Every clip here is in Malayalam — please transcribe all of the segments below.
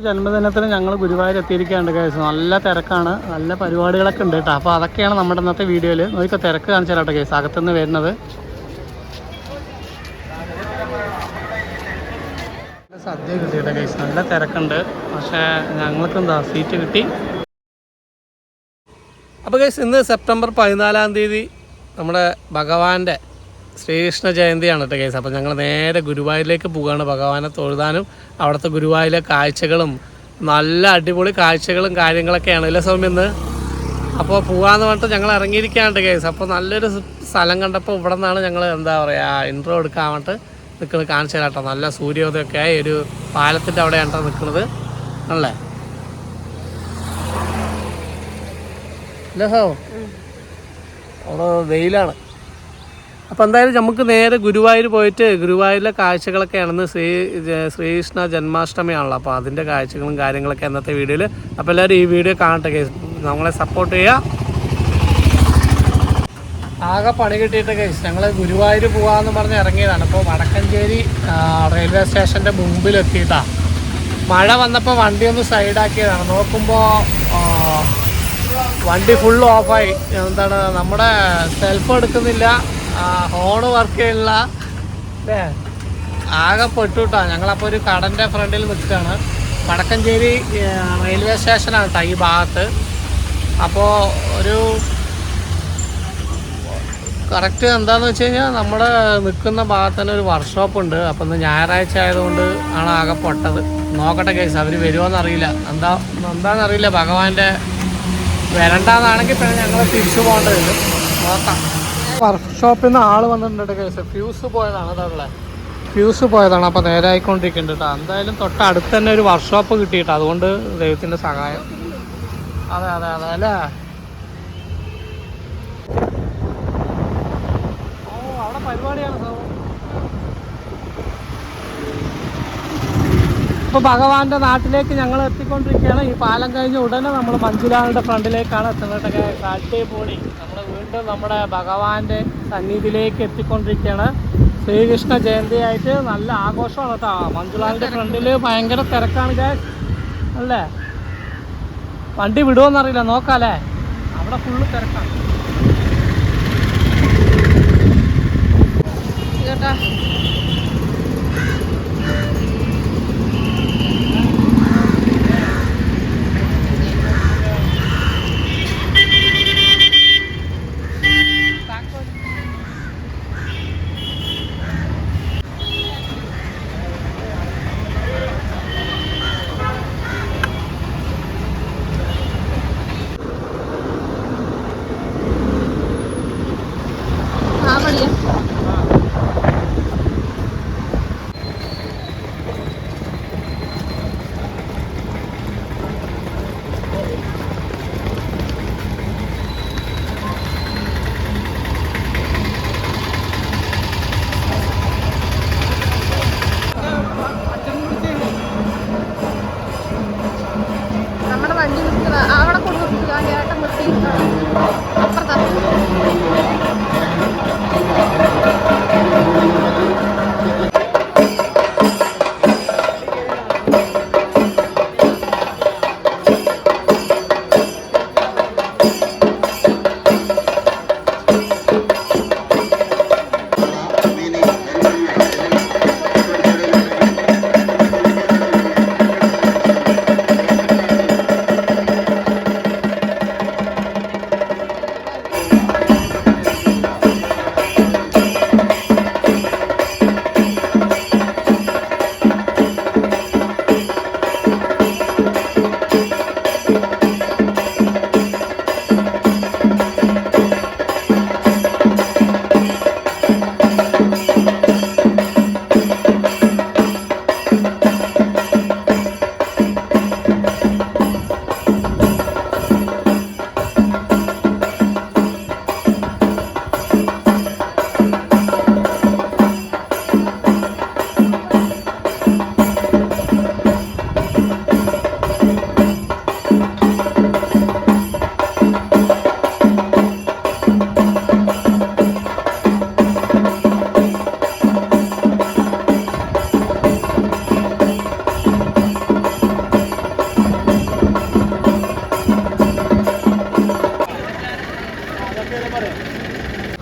ഭഗവാന്റെ ജന്മദിനത്തിന് ഞങ്ങൾ ഗുരുവായൂർ എത്തിയിരിക്കുകയാണ് കേസ് നല്ല തിരക്കാണ് നല്ല പരിപാടികളൊക്കെ ഉണ്ട് കേട്ടോ അപ്പോൾ അതൊക്കെയാണ് നമ്മുടെ ഇന്നത്തെ വീഡിയോയിൽ നോക്കിക്കോ തിരക്ക് കാണിച്ചു തരാം കേട്ടോ കേസ് അകത്തുനിന്ന് വരുന്നത്. സദ്യ കിട്ടിയിട്ട് കേസ് നല്ല തിരക്കുണ്ട്. പക്ഷേ ഞങ്ങൾക്ക് എന്താ സീറ്റ് കിട്ടി. അപ്പോൾ കേസ് ഇന്ന് സെപ്റ്റംബർ പതിനാലാം തീയതി നമ്മുടെ ഭഗവാന്റെ ശ്രീകൃഷ്ണ ജയന്തിയാണ് കേട്ടോ കേസ്. അപ്പോൾ ഞങ്ങൾ നേരെ ഗുരുവായൂരിലേക്ക് പോവുകയാണ്. ഭഗവാനെ തൊഴുതാനും അവിടുത്തെ ഗുരുവായൂരിലെ കാഴ്ചകളും നല്ല അടിപൊളി കാഴ്ചകളും കാര്യങ്ങളൊക്കെയാണ്. അല്ലേ സൗമ്യ ഇന്ന്? അപ്പോൾ പോകാമെന്ന് പറഞ്ഞിട്ട് ഞങ്ങൾ ഇറങ്ങിയിരിക്കുകയാണ് കേസ്. അപ്പോൾ നല്ലൊരു സ്ഥലം കണ്ടപ്പോൾ ഇവിടെ നിന്നാണ് ഞങ്ങൾ എന്താ പറയുക ഇൻട്രോ എടുക്കാൻ വേണ്ടിട്ട് നിൽക്കുന്നത്. കാണിച്ചു തരാം കേട്ടോ. നല്ല സൂര്യോദയമൊക്കെ ആയി ഒരു പാലത്തിന്റെ അവിടെയാണ് കേട്ടോ നിൽക്കുന്നത്. അല്ലേ? അല്ലേ സോ? അവിടെ വെയിലാണ്. അപ്പോൾ എന്തായാലും നമുക്ക് നേരെ ഗുരുവായൂർ പോയിട്ട് ഗുരുവായൂരിലെ കാഴ്ചകളൊക്കെയാണെന്ന് ശ്രീ ശ്രീകൃഷ്ണ ജന്മാഷ്ടമിയാണല്ലോ. അപ്പോൾ അതിന്റെ കാഴ്ചകളും കാര്യങ്ങളൊക്കെ ഇന്നത്തെ വീഡിയോയിൽ അപ്പോൾ എല്ലാവരും ഈ വീഡിയോ കാണട്ടെ നമ്മളെ സപ്പോർട്ട് ചെയ്യുക ആകെ പണി കിട്ടിയിട്ട് കേസ് ഞങ്ങൾ ഗുരുവായൂർ പോകാമെന്ന് പറഞ്ഞ് ഇറങ്ങിയതാണ്. അപ്പോൾ വടക്കഞ്ചേരി റെയിൽവേ സ്റ്റേഷന്റെ മുമ്പിലെത്തിയിട്ടാണ് മഴ വന്നപ്പോൾ വണ്ടി ഒന്ന് സൈഡാക്കിയതാണ്. നോക്കുമ്പോൾ വണ്ടി ഫുൾ ഓഫായി എന്താണ് നമ്മുടെ സെൽഫ് എടുക്കുന്നില്ല. ഹോണ് വർക്ക് ചെയ്യണില്ല ആകെ പെട്ടുട്ടാ. ഞങ്ങളപ്പോൾ ഒരു കടന്റെ ഫ്രണ്ടിൽ നിൽക്കുകയാണ്. വടക്കഞ്ചേരി റെയിൽവേ സ്റ്റേഷനാണ് കേട്ടോ ഈ ഭാഗത്ത്. അപ്പോൾ ഒരു കറക്റ്റ് എന്താന്ന് വെച്ച് കഴിഞ്ഞാൽ നമ്മുടെ നിൽക്കുന്ന ഭാഗത്ത് തന്നെ ഒരു വർക്ക്ഷോപ്പ് ഉണ്ട്. അപ്പം ഇന്ന് ഞായറാഴ്ച ആയതുകൊണ്ട് ആണ് ആകെ പൊട്ടത്. നോക്കട്ടെ കേസ് അവർ വരുമോന്ന് അറിയില്ല. എന്താ എന്താണെന്നറിയില്ല ഭഗവാന്റെ വരണ്ടാന്നാണെങ്കിൽ പിന്നെ ഞങ്ങൾ തിരിച്ചു പോകേണ്ടത് വരും വർക്ക്ഷോപ്പിൽ നിന്ന് ആൾ വന്നിട്ടുണ്ട് കേസ് ഫ്യൂസ് പോയതാണ് അതുള്ള ഫ്യൂസ് പോയതാണ്. അപ്പോൾ നേരെ കേട്ടോ എന്തായാലും തൊട്ടടുത്ത് തന്നെ ഒരു വർക്ക്ഷോപ്പ് കിട്ടിയിട്ടോ. അതുകൊണ്ട് ദൈവത്തിന്റെ സഹായം. അതെ അതെ അതെ. അല്ലേ? ഇപ്പൊ ഭഗവാന്റെ നാട്ടിലേക്ക് ഞങ്ങൾ എത്തിക്കൊണ്ടിരിക്കുകയാണ്. ഈ പാലം കഴിഞ്ഞ് ഉടനെ നമ്മൾ മഞ്ജുലാലിന്റെ ഫ്രണ്ടിലേക്കാണ് എത്തുന്നതൊക്കെ അടിപൊളി. നമ്മുടെ ഭഗവാന്റെ സന്നിധിയിലേക്ക് എത്തിക്കൊണ്ടിരിക്കുകയാണ്. ശ്രീകൃഷ്ണ ജയന്തി ആയിട്ട് നല്ല ആഘോഷമാണ് കേട്ടോ. മഞ്ജുലാലിന്റെ ഫ്രണ്ടിൽ ഭയങ്കര തിരക്കാണ് guys. അല്ലേ? വണ്ടി വിടുമോന്നറിയില്ല നോക്കാല്ലേ? അവിടെ ഫുള്ള് തിരക്കാണ്. ചേട്ടാ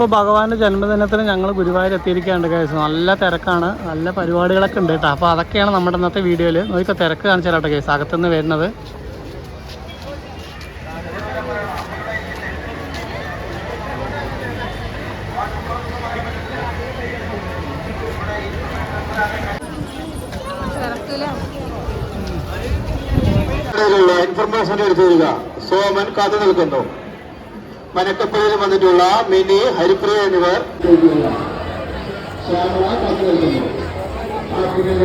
അപ്പോൾ ഭഗവാന്റെ ജന്മദിനത്തിന് ഞങ്ങൾ ഗുരുവായൂർ എത്തിയിരിക്കുകയാണ് കേസ് നല്ല തിരക്കാണ് നല്ല പരിപാടികളൊക്കെ ഉണ്ട് കേട്ടോ. അപ്പോൾ അതൊക്കെയാണ് നമ്മുടെ ഇന്നത്തെ വീഡിയോയിൽ നോക്കിക്കോ തിരക്ക് കാണിച്ചു തരാട്ടോ കേസ് അകത്തുനിന്ന് വരുന്നത്. ഇൻഫർമേഷൻ എടുത്തു തരിക. സോമൻ കാത്തു നിൽക്കുന്നു മനക്കപ്പള്ളിയിൽ വന്നിട്ടുള്ള മിനി ഹരിപ്രിയ എന്നിവർ തിരിച്ചു കൊടുത്ത്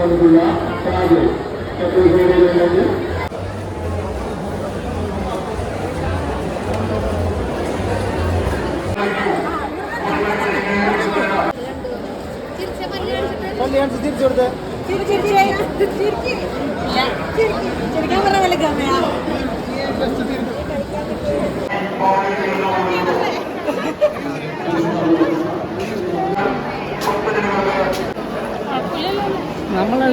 വന്നിട്ടുള്ള ഷാജി ഛത്തീസ്ഗഡിൽ ചിരിക്കാൻ പറഞ്ഞ വില ഗമയാ നമ്മളെ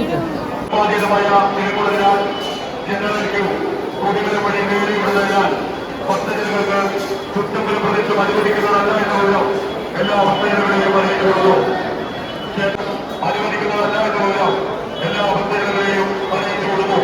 ബാധ്യതമായ തിരുക്കുള്ളതിനാൽ ജനറലിക്കും കോടികളുടെ വഴി നേടിവിടുന്നതിനാൽ ഭക്തജനങ്ങൾക്ക് ചുറ്റമ്പല പ്രദേശം അനുവദിക്കുന്നതല്ല എന്നുള്ളൂ എല്ലാ ഭക്തജനങ്ങളെയും അറിയിച്ചുകൊള്ളുന്നു അനുവദിക്കുന്നതല്ല എന്നുള്ളൂ എല്ലാ ഭക്തജനങ്ങളെയും അറിയിച്ചുകൊള്ളുന്നു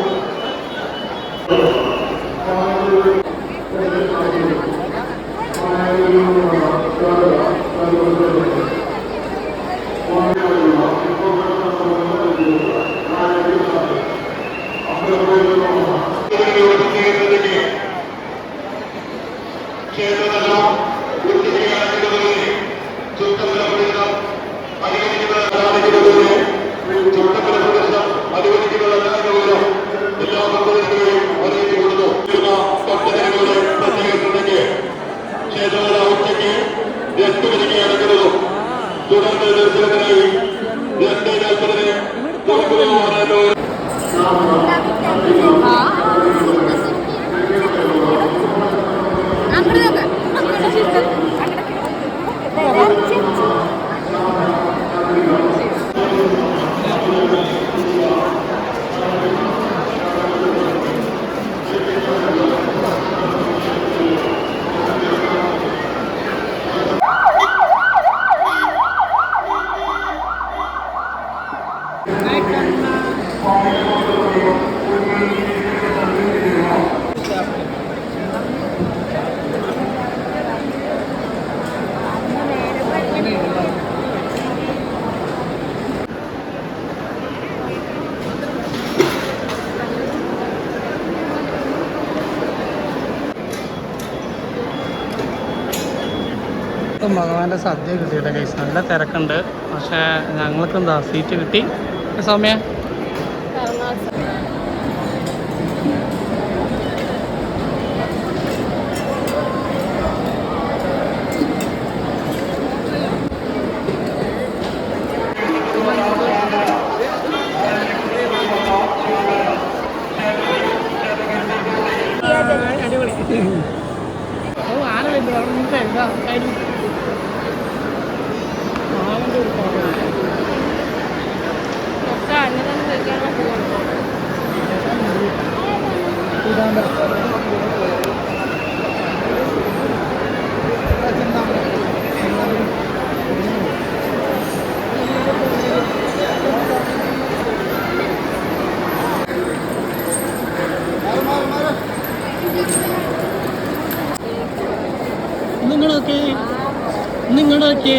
തുടർന്ന് ദർശനത്തിനായി രണ്ട് നാൽപ്പതിന് അങ്ങോട്ട് ഇപ്പം ഭഗവാന്റെ സദ്യ കിട്ടിയിട്ട് കേസ് നല്ല തിരക്കുണ്ട്. പക്ഷേ ഞങ്ങൾക്ക് എന്താ സീറ്റ് കിട്ടി. സൗമ്യ നിങ്ങളൊക്കെ നിങ്ങളൊക്കെ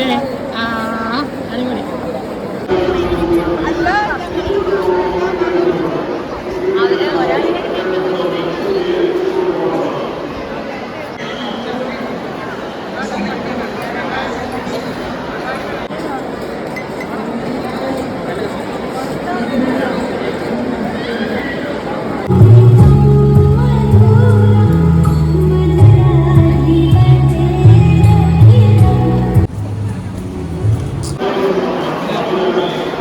Дякую.